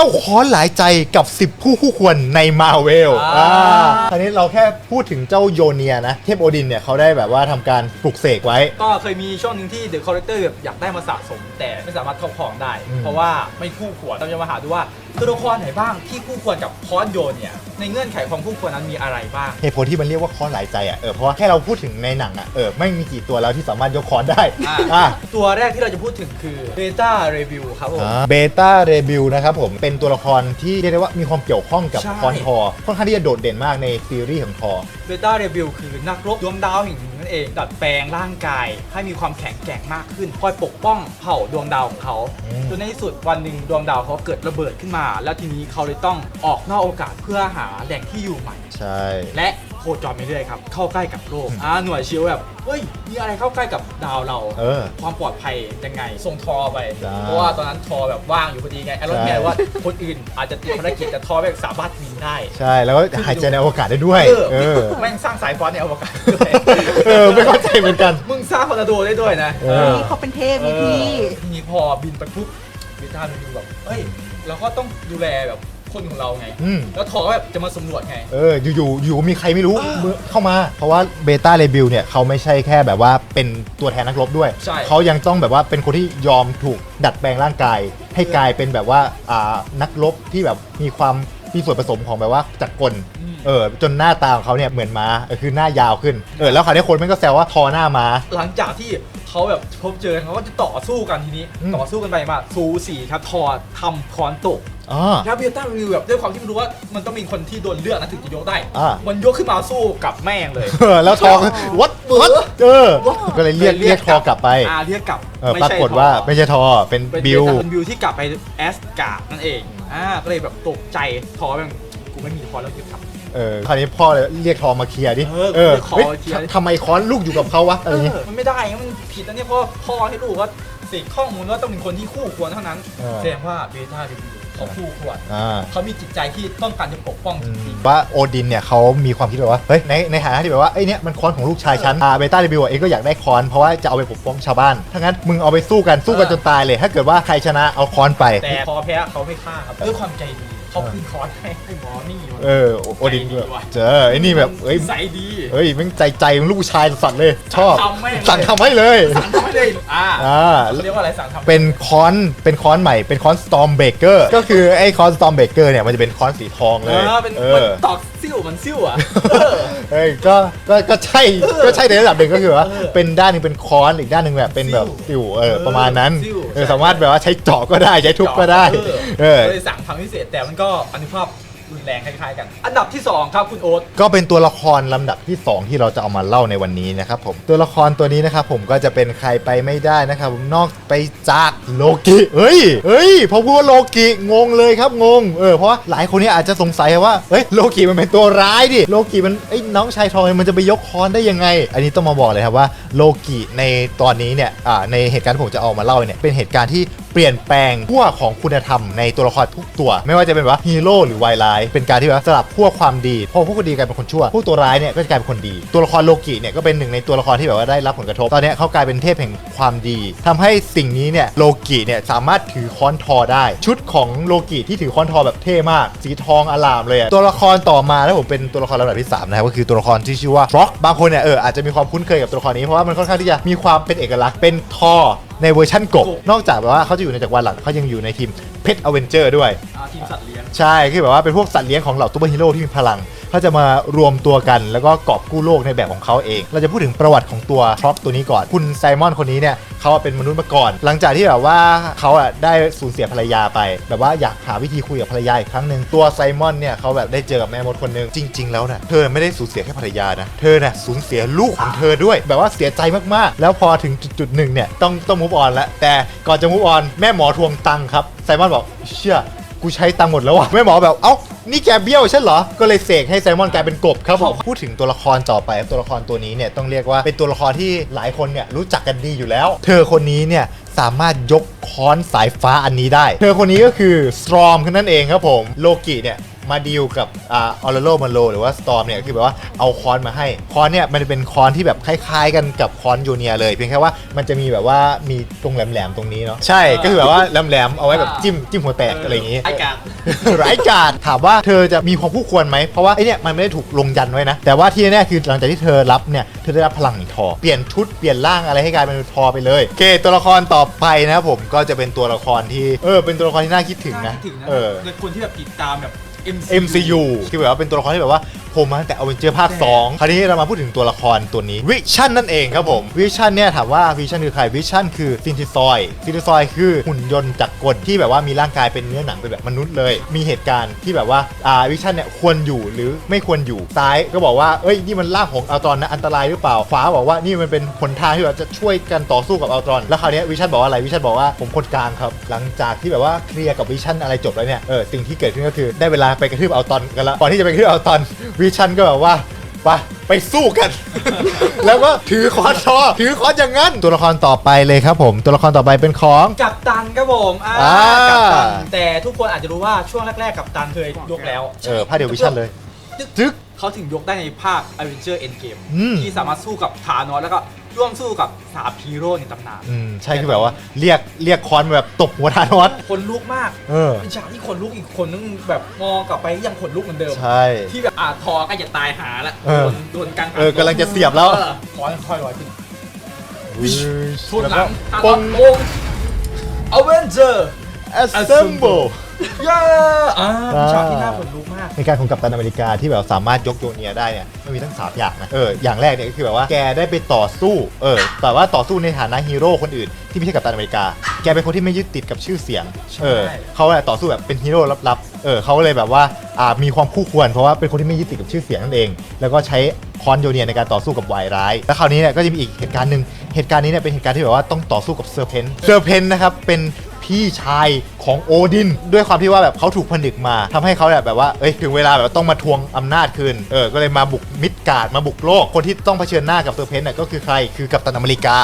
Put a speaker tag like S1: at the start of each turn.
S1: จ้าค้อนหลายใจกับ 10 ผู้คู่ควรในมาเวล
S2: อ่า
S1: คราวนี้เราแค่พูดถึงเจ้าโยเนียนะ เทพโอดินเนี่ยเขาได้แบบว่าทำการปลุกเสกไว้
S2: ก็เคยมีช่วงหนึ่งที่เดอะคอ r เ e เตอร์แบบอยากได้มาสะสม แต่ไม่สามารถครอบครองได้
S1: อืม
S2: เพราะว่าไม่คู่ควรเราจะมาหาดูว่าตัวละครไหนบ้างที่คู่ควรกับคอนโยนเนี่ยในเงื่อนไขของคู่ควรนั้นมีอะไรบ้าง
S1: เหตุผลที่มันเรียกว่าค้อนหลายใจอะเออเพราะว่าแค่เราพูดถึงในหนังอะเออไม่มีกี่ตัวแล้วที่สามารถยกค้อนได้
S2: อ่า
S1: อ่า
S2: ตัวแรกที่เราจะพูดถึงคือเบต้าเรวิวครับผม
S1: เบต้าเรบิวนะครับผม เป็นตัวละครที่เรียกได้ว่ามีความเกี่ยวข้องกับ
S2: ใช่
S1: คอนทอร์ค่อนข้างที่จะโดดเด่นมากในซีรีส์ของทอร์
S2: เบต้าเรวิวคือนักรบดวงดาวแห่งหนึ่งนั่นเองดัดแปลงร่างกาย ให้มีความแข็งแกร่งมากขึ้น คอยปกป้องเผ่าดวงดาวของเขา
S1: อืม
S2: จนในที่สุดวันหนึ่งดวงดาวเขาเกิดระเบิดขึ้นมา แล้วทีนี้เขาเลยต้องออกนอกโอกาสเพื่อหาแหล่งที่อยู่ใหม่
S1: ใช่
S2: และโคจรไปเรื่อยครับเข้าใกล้กับโลกอ่าหน่วยชิวแบบเฮ้ยมีอะไรเข้าใกล้กับดาวเรา
S1: เออ
S2: ความปลอดภัยยังไง ส่งทอไป
S1: ได้
S2: เพราะว่าตอนนั้นทอแบบว่างอยู่พอดีไงไอรอนแมน
S1: ใช่
S2: ว่าคนอื่นอาจจะติดภารกิจแต่ทอแบบสามารถบินได้
S1: ใช่แล้วก็หายใจในอวกาศได้ด้วย
S2: เออ
S1: เออ
S2: แม่งสร้างสายฟ้าในอวกาศด้วย
S1: เออไม่เข้าใจเหมือนกัน
S2: มึงสร้างพอร์นาโดได้ด้วยนะ
S1: เออ
S3: นี่เขาเป็นเทพไงพี่
S2: ทีนี้พอบินไปปุ๊บเบต้ามันดูแบบเฮ้ย เราก็ต้องดูแลแบบ คนของเราไง
S1: อืม
S2: แล้วทอก็แบบจะมาสำรวจไง
S1: เอออยู่ๆอยู่มีใครไม่รู้
S2: เออ
S1: มือเข้ามา เพราะว่าเบต้าเรบิวเนี่ยเขาไม่ใช่แค่แบบว่าเป็นตัวแทนนักรบด้วย
S2: ใช่
S1: เขายังต้องแบบว่าเป็นคนที่ยอมถูกดัดแปลงร่างกาย ให้กลายเป็นแบบว่าอ่านักรบที่แบบมีความมีส่วนผสมของแบบว่าจักรกล
S2: อืม
S1: เออจนหน้าตาของเขาเนี่ยเหมือนม้าเออคือหน้ายาวขึ้นเออแล้วคราวนี้คนมันก็แซวว่าทอหน้าม้า
S2: หลังจากที่เขาแบบพบเจอเขาก็จะต่อสู้กันทีนี้
S1: อืม
S2: ต่อสู้กันไปมา สูสีครับทอทำคอนตก
S1: อ๋อ
S2: แล้วเบต้ารีวิวแบบด้วยความที่มันรู้ว่ามันต้องมีคนที่โดนเลือกนะถึงจะยกได้
S1: อ่า
S2: มันยกขึ้นมาสู้กับแม่งเลย
S1: เออแล้วทอวัดวัดเออ
S2: What?
S1: ก็เลยเรียกเรียกทอกลับไป
S2: อ่าเรียกกลับ
S1: เออ
S2: ไม่
S1: ปรา
S2: ใช่
S1: กฏว่า
S2: ทอ
S1: ไม่ใช่ทอเป็น
S2: เป็น
S1: บิว
S2: เป็นบิวที่กลับไปแอสการ์ดนั่นเองอ่าก็เลยแบบตกใจทอแบบกูไม่มีคอนแล้วเก็บกลับ
S1: เออคราวนี้พ่อเลยเรียกทอมาเคลียร์ดิ
S2: เออเรียกทอ
S1: ฮ้
S2: มาเคลียร์ดิ
S1: ทำไมค้อนลูกอยู่กับเขาวะอะไร
S2: เอ
S1: อย่างงี้
S2: อมันไม่ได้ไงมันผิดนะเนี่ยเพราะพ่อให้รู้ว่าสิ่งข้อมูลว่าต้องเป็นคนที่คู่ควรเท่านั้น
S1: เออ
S2: แสดงว่าเบต้ารีวิว เขาคู่ควร
S1: อ่า
S2: เขามีจิตใจที่ต้องการจะปกป้องจริงๆ
S1: ว่าโอดินเนี่ยเขามีความคิดแบบว่าเฮ้ยในในฐานะที่แบบว่าไอ้เนี่ยมันค้อนของลูกชายฉันอ่าเบต้าเรบิวเองก็อยากได้ค้อนเพราะว่าจะเอาไปปกป้องชาวบ้านถ้างั้นมึงเอาไปสู้กันสู้กัน
S2: เออ
S1: จนตายเลย ถ้าเกิดว่าใครชนะเอาค้อนไป
S2: แต่พอแพ้เขาไม่ฆ่าครับด้วยความใจดี เขาคืนคอร์สให้ให้หมอนี่มัน
S1: เออโอโอดิน
S2: ใจดีว่ะ
S1: เจอไอ้นี่แบบเอ้ย
S2: ใส่ดี
S1: เฮ้ยมึงใจใจมึงลูกชายสัตว์เลย ชอบ
S2: สั่งทำแม่งเลย
S1: สั่งทำให้เลย
S2: สั่งทำให้เลยอ่า
S1: อ่า
S2: เรียกว่าอะไรสั่งทำ
S1: เป็นค้อนเป็นค้อนใหม่เป็นค้อน Storm Breaker ก็คือไอ้ค้อน Storm Breaker เนี่ยมันจะเป็นค้อนสีทอง
S2: เอ
S1: เลย
S2: อเป็น
S1: เอ
S2: มัน
S1: อ
S2: ตอกซิ่วมันซิ่วอะเออ
S1: เอ้ยก็ก็ก็ใช่ก็ใช่ในระดับหนึ่งก็คือว่า
S2: เออ
S1: เป็นด้านหนึงเป็นค้อนอีกด้านหนึ่งแบบเป็นแบบ
S2: ซิ่ว
S1: สิวเออประมาณนั้น
S2: ซิ่ว
S1: เออ
S2: ใช่
S1: สามารถแบบว่าใช้เจาะก็ได้ใช้ทุบก็ได้
S2: เอ
S1: เอ
S2: อ
S1: อ
S2: เลยสั่งทำพิเศษแต่มันก็อนุภาพ รุนแรงคล้ายๆกัน อันดับที่ 2 ครับคุณโอ๊ต
S1: ก็เป็นตัวละครลำดับที่ 2 ที่เราจะเอามาเล่าในวันนี้นะครับผมตัวละครตัวนี้นะครับผมก็จะเป็นใครไปไม่ได้นะครับผมนอกไปจากโลกิเฮ้ยเฮ้ยพอพูดว่าโลกิงงเลยครับงงเออเพราะว่าหลายคนเนี่ยอาจจะสงสัยว่าเฮ้ยโลกิมันเป็นตัวร้ายดิโลกิมันไอ้ยน้องชายทอยมันจะไปยกค้อนได้ยังไง อันนี้ต้องมาบอกเลยครับว่าโลกิในตอนนี้เนี่ยอ่าในเหตุการณ์ที่ผมจะเอามาเล่าเนี่ยเป็นเหตุการณ์ที่ ปลี่ยนแปลงขั้วของคุณธรรมในตัวละครทุกตัว ไม่ว่าจะเป็นว่าฮีโร่หรือวายร้ายเป็นการที่ว่าสลับขั้วความดีพอผู้คนดีกลายเป็นคนชั่วผู้ตัวร้ายเนี่ยก็จะกลายเป็นคนดี ตัวละครโลกิเนี่ยก็เป็นหนึ่งในตัวละครที่แบบว่าได้รับผลกระทบตอนเนี้ยเขากลายเป็นเทพแห่งความดีทำให้สิ่งนี้เนี่ยโลกิเนี่ยสามารถถือค้อนทอได้ ชุดของโลกิที่ถือค้อนทอแบบเท่มาก สีทองอลามเลยตัวละครต่อมาแล้วผมเป็นตัวละครลำดับที่สามนะครับก็คือตัวละครที่ชื่อว่าฟล็อกบางคนเนี่ยเอออาจจะมีความคุ้นเคยกับตัวละครนี้เพราะว่ามันค่อนข้างที่จะมีความเป็นเอกลักษณ์เป็นทอ ในเวอร์ชั่นกบ
S2: กบ
S1: นอกจากแบบว่าเขาจะอยู่ในจักรวาลหลักเขายังอยู่ในทีมเพชรอเวนเจอร์ด้วย
S2: อ่าทีมสัตว์เลี้ยง
S1: ใช่ คือแบบว่าเป็นพวกสัตว์เลี้ยงของเหล่าซูเปอร์ฮีโร่ที่มีพลัง เขาจะมารวมตัวกันแล้วก็กอบกู้โลกในแบบของเขาเอง เราจะพูดถึงประวัติของตัวทร็อกตัวนี้ก่อน คุณไซมอนคนนี้เนี่ยเขาเป็นมนุษย์มาก่อน หลังจากที่แบบว่าเขาอะได้สูญเสียภรรยาไป แบบว่าอยากหาวิธีคุยกับภรรยาอีกครั้งหนึ่งตัวไซมอนเนี่ยเขาแบบได้เจอกับแม่มดคนหนึ่งจริง ๆ แล้วน่ะเธอไม่ได้สูญเสียแค่ภรรยานะเธอน่ะสูญเสียลูกของเธอด้วย แบบว่าเสียใจมากๆ แล้วพอถึงจุดๆหนึ่งเนี่ยต้องต้องมูฟออนแล้วแต่ก่อนจะมูฟออนแม่หมอทวงตังค์ครับไซมอนบอกเชื่อ กูใช้ตังค์หมดแล้วว่ะแม่หมอแบบเอ้านี่แกเบี้ยวใช่เหรอ ก็เลยเสกให้ไซมอนกลายเป็นกบครับผมพูดถึงตัวละครต่อไปตัวละครตัวนี้เนี่ยต้องเรียกว่าเป็นตัวละครที่หลายคนเนี่ยรู้จักกันดีอยู่แล้ว เธอคนนี้เนี่ยสามารถยกค้อนสายฟ้าอันนี้ได้ เธอคนนี้ก็คือสตรอมนั่นเองครับผมโลกิเนี่ย มาดีลกับอ่าออร์โลมาโลหรือว่าสตอมเนี่ยคือแบบว่าเอาคอนมาให้คอนเนี่ยมันเป็นคอนที่แบบคล้ายๆ กันกับคอนยูเนียเลย เพียงแค่ว่ามันจะมีแบบว่ามีตรงแหลมๆตรงนี้เนาะใช่ก็คือแบบว่าแหลมๆเอาไว้แบบจิ้มจิ้มหัวแตกอะไรอย่างงี้
S2: ไอ้กาด
S1: ร้ายกาจถามว่าเธอจะมีความคู่ควรไหมเพราะว่าไอเนี่ยมันไม่ได้ถูกลงยันไว้นะ แต่ว่าที่แน่ๆคือหลังจากที่เธอรับเนี่ยเธอได้รับพลังแห่งทอ เปลี่ยนชุดเปลี่ยนร่างอะไรให้กลายเป็นทอไปเลยโอเคตัวละครต่อไปนะครับผมก็จะเป็นตัวละครที่เออเป็นตัวละครที่น่าคิดถึงนะา
S2: คิดถึงนะ
S1: เออ
S2: เป็นคนที่แบบติดตามแบบ
S1: MCU คือแบบว่าเป็นตัวละครที่แบบว่าผมมาตั้งแต่อเวนเจอร์ภาค 2 คราวนี้เรามาพูดถึงตัวละครตัวนี้วิชั่นนั่นเองครับผมวิชั่นเนี่ยถามว่าวิชั่นคือใครวิชั่นคือซินทิซอยซินทิซอยคือหุ่นยนต์จักร กลที่แบบว่ามีร่างกายเป็นเนื้อหนังเป็นแบบมนุษย์เลย มีเหตุการณ์ที่แบบว่าอ่าวิชั่นเนี่ยควรอยู่หรือไม่ควรอยู่ซ้ายก็บอกว่าเอ้ยนี่มันร่างของอัลตรอนนะอันตรายหรือเปล่าขวาบอกว่านี่มันเป็นหนทางที่เราจะช่วยกันต่อสู้กับอัลตรอน แล้วคราวนี้วิชั่นบอกว่าอะไรวิชั่นบอกว่าผมคนกลางครับ หลังจากที่แบบว่าเคลียร์กับวิชั่นอะไรจบแล้วเนี่ยเออสิ่งที่เกิดขึ้นก็คือได้เวลาไปกระทืบอัลตรอนกันละก่อนที่จะไปกระทืบอัลตรอนวิชั่นก็แบบว่า ไปไปสู้กัน แล้วก็ถือค้อนทอถือค้อนอย่างนั้น ตัวละครต่อไปเลยครับผม ตัวละครต่อไปเป็นของ
S2: กับตันครับผมอ่า
S1: อ่า
S2: กับตันแต่ทุกคนอาจจะรู้ว่าช่วงแรกๆกับตันเคยยกแล้ว
S1: เออภาคเดียววิชั่นเลย จึ๊ก
S2: เขาถึงยกได้ในภาค Avenger Endgame
S1: อืม
S2: ที่สามารถสู้กับธานอสแล้วก็ร่วมสู้กับสามฮีโร่ในตำนาน
S1: อืมใช่คือแบบว่าเรียกเรียกค้อนมาแบบตบหัวทานอส
S2: คนลุกมาก
S1: เออ
S2: เป็นฉากที่คนลุกอีกคนนึงแบบมองกลับไปยังขนลุกเหมือนเดิม
S1: ใช่
S2: ที่แบบอาทอก็จะตายหาละ
S1: เออ
S2: โดนโดนกลาง
S1: เออกำลังจะเสียบแล้ว
S2: ออขอค่อยๆลอยขึ้นชุด
S1: แล้ว
S2: ห
S1: ก็
S2: ลังทาน
S1: ป
S2: องสโง Avenger
S1: assemble
S2: เย้อ่า
S1: อ่า
S2: ฉากที่น่าขนลุกมาก
S1: ในการของกัปตันอเมริกาที่แบบสามารถยกโยเนียได้เนี่ยมันมีทั้งสามอย่างนะเอออย่างแรกเนี่ยก็คือแบบว่าแกได้ไปต่อสู้เออแต่ว่าต่อสู้ในฐานะฮีโร่คนอื่น ที่ไม่ใช่กัปตันอเมริกา แกเป็นคนที่ไม่ยึดติดกับชื่อเสียง
S2: ใช่
S1: เออเขาอะต่อสู้แบบเป็นฮีโร่ลับๆเออเขาเลยแบบว่าอ่ามีความคู่ควรเพราะว่าเป็นคนที่ไม่ยึดติดกับชื่อเสียงนั่นเอง แล้วก็ใช้คอนโยเนียในการต่อสู้กับวายร้าย แล้วคราวนี้เนี่ยก็จะมีอีกเหตุการณ์หนึ่งเหตุการณ์นี้เนี่ยเป็นเหตุการณ์ที่แบบว่าต้องต่อสู้กับเซอร์เพนเซอร์เพนนะครับเป็น พี่ชายของโอดิน ด้วยความที่ว่าแบบเขาถูกผนึกมาทำให้เขาแบบแบบว่าเอ้ยถึงเวลาแบบต้องมาทวงอำนาจคืนเออก็เลยมาบุกมิดการ์ดมาบุกโลกคนที่ต้องเผชิญหน้ากับเซอร์เพนต์น่ยก็คือใครคือกัปตันอเมริกา